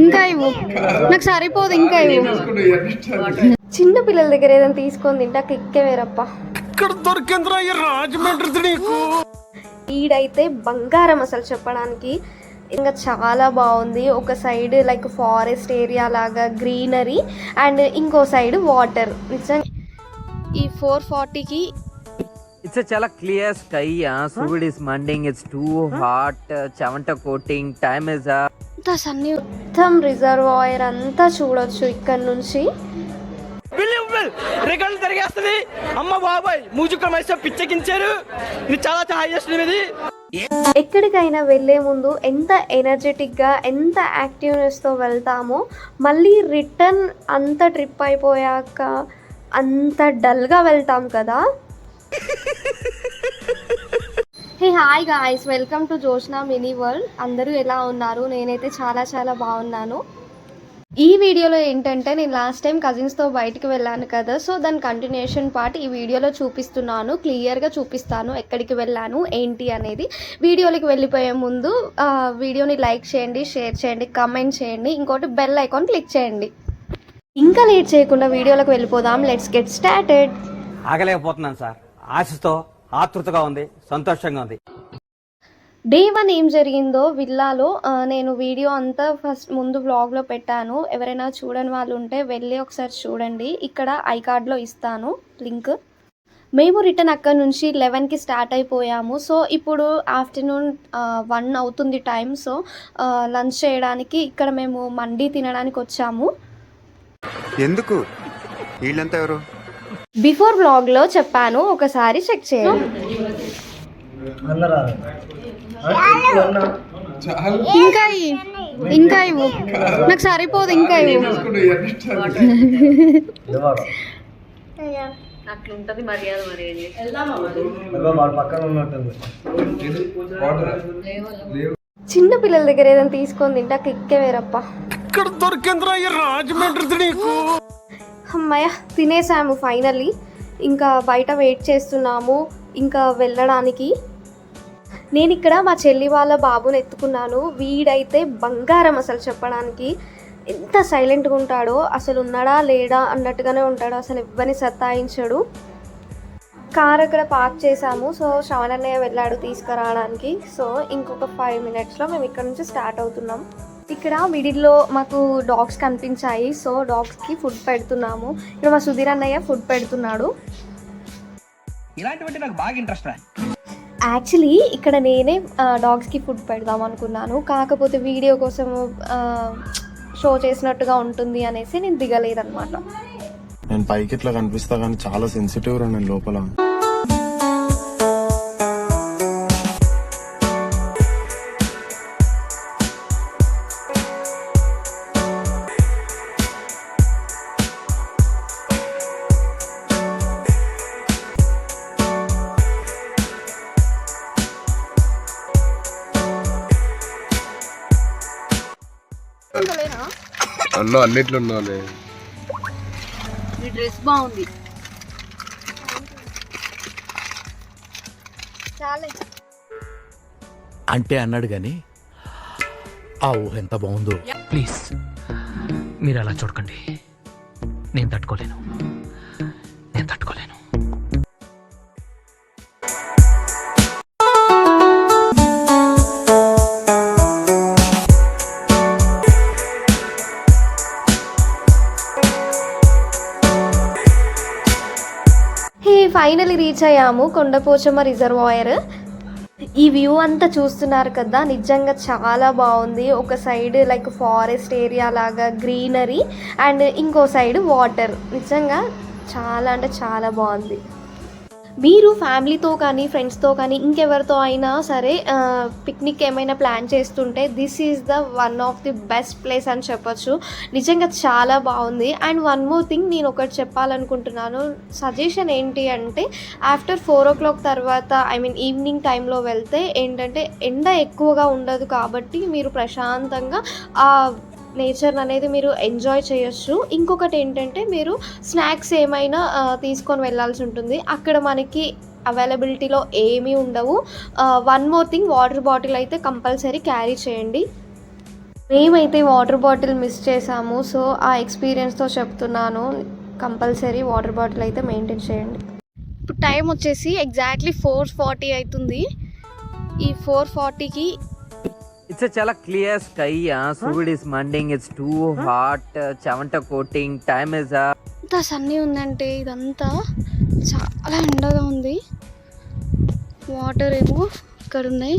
ఇంకా ఇవ్వు నాకు సరిపోదు ఇంకా ఇవ్వు చిన్న పిల్లల దగ్గర ఏదైనా తీసుకొని తింటే కిక్కే వేరప్ప ఈడైతే బంగారం అసలు చెప్పడానికి ఇంకా చాలా బాగుంది ఒక సైడ్ లైక్ ఫారెస్ట్ ఏరియా లాగా గ్రీనరీ అండ్ ఇంకో సైడ్ వాటర్ నిజంగా ఈ ఫోర్ ఫార్టీకి It's a chala clear sky. Yeah. Sud is manding. It's too hot. Uh, Chavanta అంతా సన్ని మొత్తం రిజర్వాయర్ అంతా చూడొచ్చు ఇక్కడ నుంచి. రికార్డులు తిరిగేస్తుంది. అమ్మ బాబాయ్ మూజుక మైసా పిచ్చెక్కించారు. ఇది చాలా హైయెస్ట్ ఇది. ఎక్కడికైనా వెళ్ళే ముందు ఎంత ఎనర్జెటిక్గా ఎంత యాక్టివ్నెస్తో వెళ్తామో మళ్ళీ రిటర్న్ అంత ట్రిప్ అయిపోయాక అంత డల్గా వెళ్తాం కదా. Hey hi guys welcome to Joshna mini world అందరూ ఎలా ఉన్నారు? నేనైతే చాలా చాలా బాగున్నాను. ఈ వీడియోలో ఏంటంటే నేను లాస్ట్ టైం కజిన్స్తో బయటికి వెళ్ళాను కదా. సో దాని కంటిన్యూషన్ పార్ట్ ఈ వీడియోలో చూపిస్తున్నాను. క్లియర్గా చూపిస్తాను ఎక్కడికి వెళ్ళాను ఏంటి అనేది. వీడియోలోకి వెళ్ళిపోయే ముందు వీడియోని లైక్ చేయండి షేర్ చేయండి కమెంట్ చేయండి. ఇంకోటి బెల్ ఐకాన్ క్లిక్ చేయండి. ఇంకా లేట్ చేయకుండా వీడియోలోకి వెళ్ళిపోదాం. లెట్స్ గెట్ స్టార్టెడ్ ఆగలేకపోతున్నాను సార్. ఆశతో ఆతృతగా ఉంది సంతోషంగా ఉంది. డే వన్ ఏం జరిగిందో విల్లాలో నేను వీడియో అంతా ఫస్ట్ ముందు వ్లాగ్లో పెట్టాను. ఎవరైనా చూడని వాళ్ళు ఉంటే వెళ్ళి ఒకసారి చూడండి. ఇక్కడ ఐ కార్డ్లో ఇస్తాను లింక్. మేము రిటర్న్ అక్కడ నుంచి లెవెన్కి స్టార్ట్ అయిపోయాము. సో ఇప్పుడు ఆఫ్టర్నూన్ వన్ అవుతుంది టైం. సో లంచ్ చేయడానికి ఇక్కడ మేము మండీ తినడానికి వచ్చాము. ఎందుకు? వీళ్ళంతా ఎవరు? బిఫోర్ వ్లాగ్లో చెప్పాను ఒకసారి చెక్ చేయండి. ఇంకా. ఇంకా ఇవ్వు. నాకు సరిపోదు ఇంకా ఇవ్వు. చిన్న పిల్లల దగ్గర ఏదైనా తీసుకొని తింటే కిక్కే వేరప్ప. ఇక్కడ దొరికేంద్రా రాజమండ్రి నీకు. అమ్మయ్య తినేసాము ఫైనల్లీ. ఇంకా బయట వెయిట్ చేస్తున్నాము ఇంకా వెళ్ళడానికి. నేను ఇక్కడ మా చెల్లి వాళ్ళ బాబుని ఎత్తుకున్నాను. వీడైతే బంగారం అసలు చెప్పడానికి. ఎంత సైలెంట్గా ఉంటాడో అసలు ఉన్నాడా లేడా అన్నట్టుగానే ఉంటాడు. అసలు ఎవ్వరిని సత్తాయించడు కార్ అక్కడ పార్క్ చేసాము సో శ్రవణ్ వెళ్ళాడు తీసుకురావడానికి. సో ఇంకొక ఫైవ్ మినిట్స్లో మేము ఇక్కడ నుంచి స్టార్ట్ అవుతున్నాం. ఇక్కడ మిడిల్లో మాకు డాగ్స్ కనిపించాయి. సో డాగ్స్కి ఫుడ్ పెడుతున్నాము. ఇక్కడ మా సుధీర్ అన్నయ్య ఫుడ్ పెడుతున్నాడు. ఇలాంటివంటే నాకు బాగా ఇంట్రెస్ట్ రా. యాక్చువల్లీ ఇక్కడ నేనే డాగ్స్కి ఫుడ్ పెడదాం అనుకున్నాను. కాకపోతే వీడియో కోసం షో చేసినట్టుగా ఉంటుంది అనేసి నేను దిగలేదన్నమాట. నేను పైకి ఇట్లా కనిపిస్తా కానీ చాలా సెన్సిటివ్ నేను లోపల. అన్నో అన్నిట్లో ఉన్నావులే. డ్రెస్ బాగుంది. చాలే. అంటే అన్నాడు గాని ఆ ఊహ ఎంత బాగుందో. ప్లీజ్ మీరు అలా చూడకండి. నేను తట్టుకోలేను. ఫైనలీ రీచ్ అయ్యాము కొండపోచమ్మ రిజర్వాయర్. ఈ వ్యూ అంతా చూస్తున్నారు కదా నిజంగా చాలా బాగుంది. ఒక సైడ్ లైక్ ఫారెస్ట్ ఏరియా లాగా గ్రీనరీ అండ్ ఇంకో సైడ్ వాటర్ నిజంగా చాలా అంటే చాలా బాగుంది. మీరు ఫ్యామిలీతో కానీ ఫ్రెండ్స్తో కానీ ఇంకెవరితో అయినా సరే పిక్నిక్ ఏమైనా ప్లాన్ చేస్తుంటే this is the one of the best place అని చెప్పొచ్చు. నిజంగా చాలా బాగుంది. అండ్ వన్ మోర్ థింగ్ నేను ఒకటి చెప్పాలనుకుంటున్నాను. సజెషన్ ఏంటి అంటే ఆఫ్టర్ ఫోర్ ఓ క్లాక్ తర్వాత ఐ మీన్ ఈవినింగ్ టైంలో వెళ్తే ఏంటంటే ఎండ ఎక్కువగా ఉండదు కాబట్టి మీరు ప్రశాంతంగా ఆ నేచర్ అనేది మీరు ఎంజాయ్ చేయొచ్చు. ఇంకొకటి ఏంటంటే మీరు స్నాక్స్ ఏమైనా తీసుకొని వెళ్ళాల్సి ఉంటుంది. అక్కడ మనకి అవైలబిలిటీలో ఏమీ ఉండవు. One more thing water bottle అయితే కంపల్సరీ క్యారీ చేయండి. మేమైతే వాటర్ బాటిల్ మిస్ చేసాము సో ఆ ఎక్స్పీరియన్స్తో చెప్తున్నాను. కంపల్సరీ వాటర్ బాటిల్ అయితే మెయింటైన్ చేయండి. ఇప్పుడు టైం వచ్చేసి ఎగ్జాక్ట్లీ ఫోర్ ఫార్టీ అవుతుంది. ఈ ఫోర్ ఫార్టీకి ఇట్స్ చాలా క్లియర్ స్కై సూర్యుడ్ ఇస్ మండింగ్ ఇట్స్ టూ హాట్ చెవంట కోటింగ్ టైమ్ ఇస్ ఎంత సన్నీ ఉందంటే ఇదంతా చాలా ఎండగా ఉంది. వాటర్ ఏమో ఇక్కడ ఉన్నాయి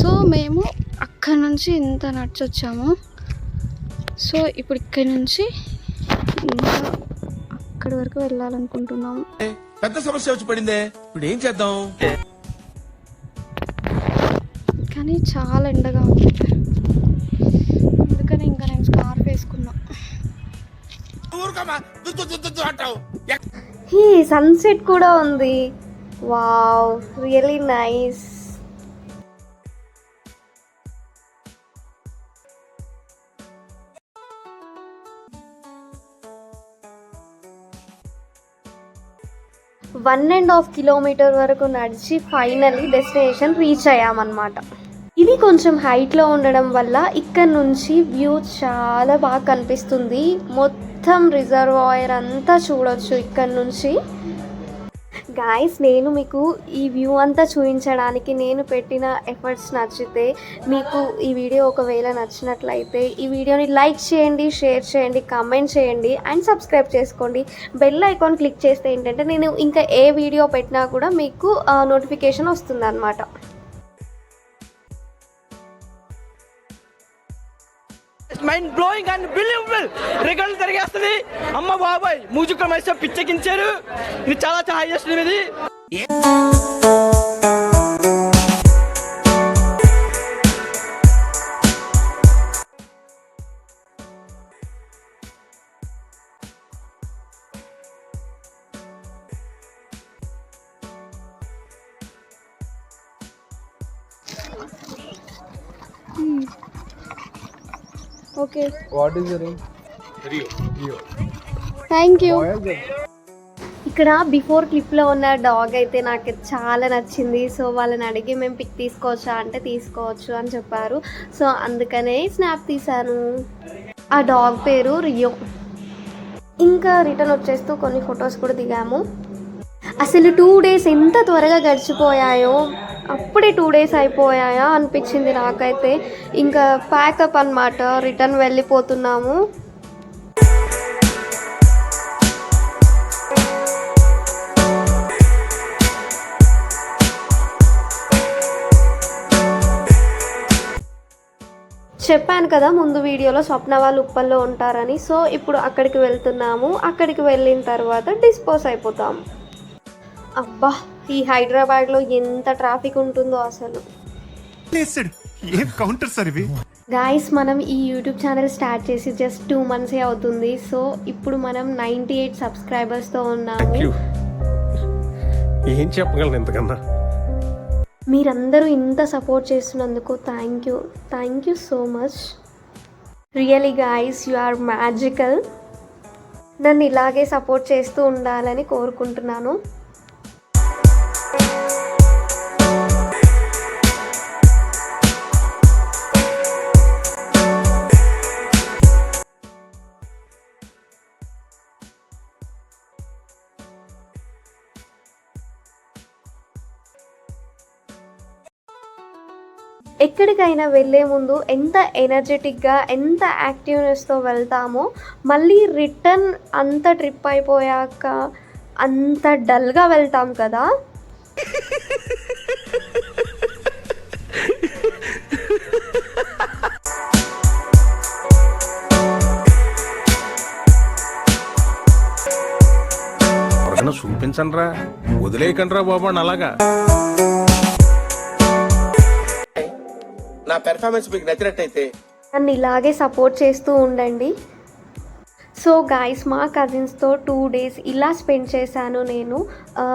సో మేము అక్కడ నుంచి ఇంత నడిచొచ్చాము. సో ఇప్పుడు ఇక్కడి నుంచి ఇంకా అక్కడి వరకు వెళ్ళాలనుకుంటున్నాము. పెద్ద సమస్య వచ్చి పడిందే. ఇప్పుడు ఏం చేద్దాం? కానీ చాలా ఎండగా ఉంది. అందుకని ఇంకా నేను స్కార్ఫ్ వేసుకున్నా. ఈ సన్సెట్ కూడా ఉంది. Wow really nice. One and half kilometre వరకు నడిచి ఫైనల్లీ డెస్టినేషన్ రీచ్ అయ్యామన్నమాట. ఇది కొంచెం హైట్లో ఉండడం వల్ల ఇక్కడ నుంచి వ్యూ చాలా బాగా కనిపిస్తుంది. మొత్తం రిజర్వాయర్ అంతా చూడొచ్చు ఇక్కడ నుంచి. గాయస్ నేను మీకు ఈ వ్యూ అంతా చూపించడానికి నేను పెట్టిన ఎఫర్ట్స్ నచ్చితే మీకు ఈ వీడియో ఒకవేళ నచ్చినట్లయితే ఈ వీడియోని లైక్ చేయండి షేర్ చేయండి కామెంట్ చేయండి అండ్ సబ్స్క్రైబ్ చేసుకోండి. బెల్ ఐకాన్ క్లిక్ చేస్తే ఏంటంటే నేను ఇంకా ఏ వీడియో పెట్టినా కూడా మీకు నోటిఫికేషన్ వస్తుంది మైండ్ బ్లోయింగ్ అండ్ బిలీవబుల్ రికార్డులు తిరిగేస్తుంది అమ్మ బాబాయ్ మ్యూజిక్ మైసో పిచ్చెక్కించారు. ఇది చాలా చాలా హైయెస్ట్ ఇది ఓకే థ్యాంక్ యూ ఇక్కడ బిఫోర్ క్లిప్లో ఉన్న డాగ్ అయితే నాకు చాలా నచ్చింది. సో వాళ్ళని అడిగి మేము పిక్ తీసుకోవచ్చా అంటే తీసుకోవచ్చు అని చెప్పారు. సో అందుకనే స్నాప్ తీశాను. ఆ డాగ్ పేరు రియో ఇంకా రిటర్న్ వచ్చేస్తూ కొన్ని ఫొటోస్ కూడా దిగాము. అసలు టూ డేస్ ఎంత త్వరగా గడిచిపోయాయో. అప్పుడే టూ డేస్ అయిపోయాయా అనిపించింది నాకైతే. ఇంకా ప్యాకప్ అన్నమాట రిటర్న్ వెళ్ళిపోతున్నాము. చెప్పాను కదా ముందు వీడియోలో స్వప్న వాళ్ళు ఉప్పల్లో ఉంటారని. సో ఇప్పుడు అక్కడికి వెళ్తున్నాము. అక్కడికి వెళ్ళిన తర్వాత డిస్పోజ్ అయిపోతాము అబ్బా! ఈ హైదరాబాద్లో ఎంత ట్రాఫిక్ ఉంటుందో అసలు. కౌంటర్ సార్ ఇవి? గాయస్ మనం ఈ యూట్యూబ్ ఛానల్ స్టార్ట్ చేసి జస్ట్ టూ మంత్సే అవుతుంది. సో ఇప్పుడు మనం నైంటీ ఎయిట్ సబ్స్క్రైబర్స్తో ఉన్నాము. ఏం చెప్పగలను ఎంతకన్నా మీరందరూ ఇంత సపోర్ట్ చేస్తున్నందుకు thank you thank you so much really guys you are magical నన్ను ఇలాగే సపోర్ట్ చేస్తూ ఉండాలని కోరుకుంటున్నాను. ఎక్కడికైనా వెళ్ళే ముందు ఎంత ఎనర్జెటిక్గా ఎంత యాక్టివ్నెస్తో వెళ్తామో మళ్ళీ రిటర్న్ అంత ట్రిప్ అయిపోయాక అంత డల్గా వెళ్తాం కదా. చూపించండి రా వదిలేయకండి రా బాబు అలాగా. నా పెర్ఫార్మెన్స్ మీకు నచ్చినట్టయితే నన్ను ఇలాగే సపోర్ట్ చేస్తూ ఉండండి. సో గాయస్ మా కజిన్స్తో టూ డేస్ ఇలా స్పెండ్ చేశాను నేను.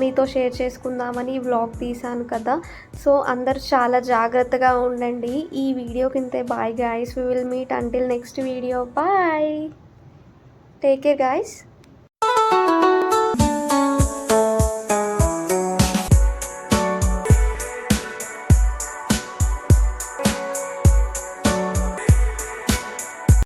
మీతో షేర్ చేసుకుందామని వ్లాగ్ తీశాను కదా. సో అందరు చాలా జాగ్రత్తగా ఉండండి. ఈ video కింతే bye guys we will meet until next video bye take care guys